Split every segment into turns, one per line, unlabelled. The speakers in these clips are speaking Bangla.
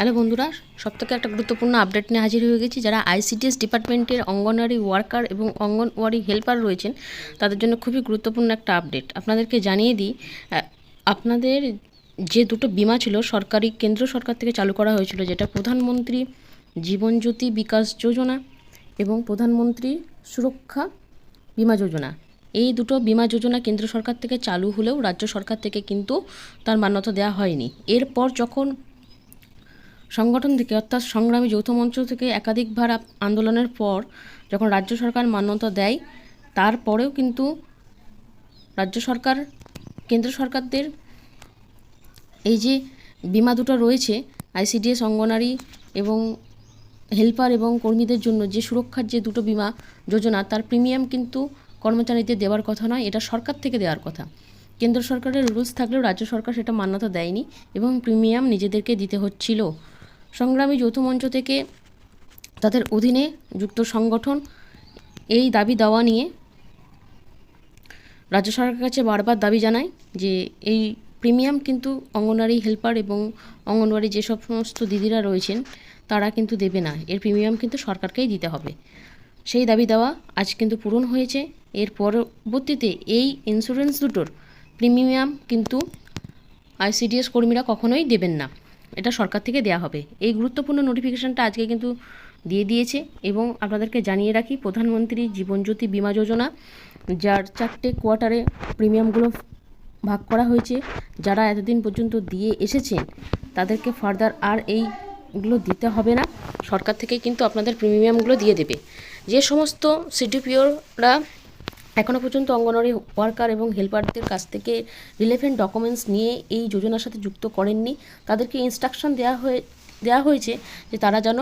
হ্যালো বন্ধুরা সব থেকে একটা গুরুত্বপূর্ণ আপডেট নিয়ে হাজির হয়ে গেছি। যারা আইসিডিএস ডিপার্টমেন্টের অঙ্গনওয়াড়ি ওয়ার্কার এবং অঙ্গনওয়াড়ি হেল্পার রয়েছেন, তাদের জন্য খুবই গুরুত্বপূর্ণ একটা আপডেট আপনাদেরকে জানিয়ে দিই আপনাদের যে দুটো বিমা ছিল, সরকারি, কেন্দ্র সরকার থেকে চালু করা হয়েছিল, যেটা প্রধানমন্ত্রী জীবনজ্যোতি বিকাশ যোজনা এবং প্রধানমন্ত্রী সুরক্ষা বিমা যোজনা। এই দুটো বিমা যোজনা কেন্দ্র সরকার থেকে চালু হলেও রাজ্য সরকার থেকে কিন্তু তার মান্যতা দেওয়া হয়নি। এরপর যখন সংগঠন থেকে অর্থাৎ সংগ্রামী যৌথ মঞ্চ থেকে একাধিকবার আন্দোলনের পর যখন রাজ্য সরকার মান্যতা দেয়, তারপরেও কিন্তু রাজ্য সরকার, কেন্দ্র সরকারদের এই যে বিমা দুটো রয়েছে, আইসিডিএস, অঙ্গনারী এবং হেল্পার এবং কর্মীদের জন্য যে সুরক্ষার যে দুটো বিমা যোজনা, তার প্রিমিয়াম কিন্তু কর্মচারীদের দেওয়ার কথা নয়, এটা সরকার থেকে দেওয়ার কথা। কেন্দ্র সরকারের রুলস থাকলেও রাজ্য সরকার সেটা মান্যতা দেয়নি এবং প্রিমিয়াম নিজেদেরকে দিতে হচ্ছিল সংগ্রামী যৌথ মঞ্চ থেকে তাদের অধীনে যুক্ত সংগঠন এই দাবি দাওয়া নিয়ে রাজ্য সরকারের কাছে বারবার দাবি জানায় যে এই প্রিমিয়াম কিন্তু অঙ্গনওয়াড়ি হেল্পার এবং অঙ্গনওয়াড়ি যেসব সমস্ত দিদিরা রয়েছেন, তারা কিন্তু দেবে না। এর প্রিমিয়াম কিন্তু সরকারকেই দিতে হবে। সেই দাবি দেওয়া আজ কিন্তু পূরণ হয়েছে। এর পরবর্তীতে এই ইন্স্যুরেন্স দুটোর প্রিমিয়াম কিন্তু আইসিডিএস কর্মীরা কখনোই দেবেন না। এটা সরকার থেকে দেয়া হবে। এই গুরুত্বপূর্ণ নোটিফিকেশনটা আজকে কিন্তু দিয়ে দিয়েছে এবং আপনাদেরকে জানিয়ে রাখি, প্রধানমন্ত্রী জীবনজ্যোতি বিমা যোজনা, যার চারটে কোয়ার্টারে প্রিমিয়ামগুলো ভাগ করা হয়েছে, যারা এতদিন পর্যন্ত দিয়ে এসেছেন, তাদেরকে ফার্দার আর এইগুলো দিতে হবে না। সরকার থেকে কিন্তু আপনাদের প্রিমিয়ামগুলো দিয়ে দেবে। যে সমস্ত সিডিপিওরা এখনও পর্যন্ত অঙ্গনওয়াড়ি ওয়ার্কার এবং হেল্পারদের কাছ থেকে রিলেভেন্ট ডকুমেন্টস নিয়ে এই যোজনার সাথে যুক্ত করেননি। তাদেরকে ইনস্ট্রাকশন দেওয়া হয়ে দেওয়া হয়েছে যে তারা যেন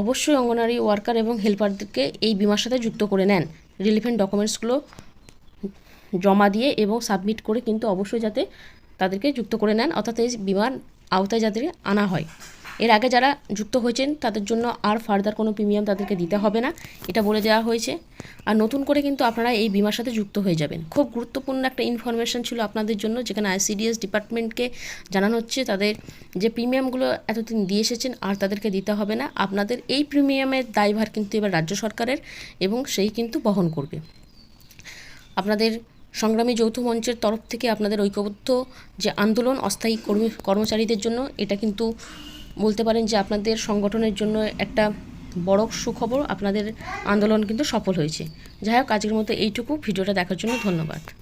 অবশ্যই অঙ্গনওয়াড়ি ওয়ার্কার এবং হেল্পারদেরকে এই বিমার সাথে যুক্ত করে নেন। রিলেভেন্ট ডকুমেন্টসগুলো জমা দিয়ে এবং সাবমিট করে কিন্তু অবশ্যই যাতে তাদেরকে যুক্ত করে নেন। অর্থাৎ এই বিমার আওতায় যাদের আনা হয়। এর আগে যারা যুক্ত হয়েছেন, তাদের জন্য আর ফার্দার কোনো প্রিমিয়াম তাদেরকে দিতে হবে না। এটা বলে দেওয়া হয়েছে। আর নতুন করে কিন্তু আপনারা এই বিমার সাথে যুক্ত হয়ে যাবেন। খুব গুরুত্বপূর্ণ একটা ইনফরমেশন ছিল আপনাদের জন্য, যেখানে আইসিডিএস ডিপার্টমেন্টকে জানানো হচ্ছে, তাদের যে প্রিমিয়ামগুলো এতদিন দিয়ে এসেছেন আর তাদেরকে দিতে হবে না। আপনাদের এই প্রিমিয়ামের দায়ভার কিন্তু এবার রাজ্য সরকারের এবং সেই কিন্তু বহন করবে। আপনাদের সংগ্রামী যৌথ মঞ্চের তরফ থেকে আপনাদের ঐক্যবদ্ধ যে আন্দোলন, অস্থায়ী কর্মী কর্মচারীদের জন্য, এটা কিন্তু বলতে পারেন যে আপনাদের সংগঠনের জন্য একটা বড় সুখবর, আপনাদের আন্দোলন কিন্তু সফল হয়েছে। যাই হোক, আজকের মতো এইটুকু। ভিডিওটা দেখার জন্য ধন্যবাদ।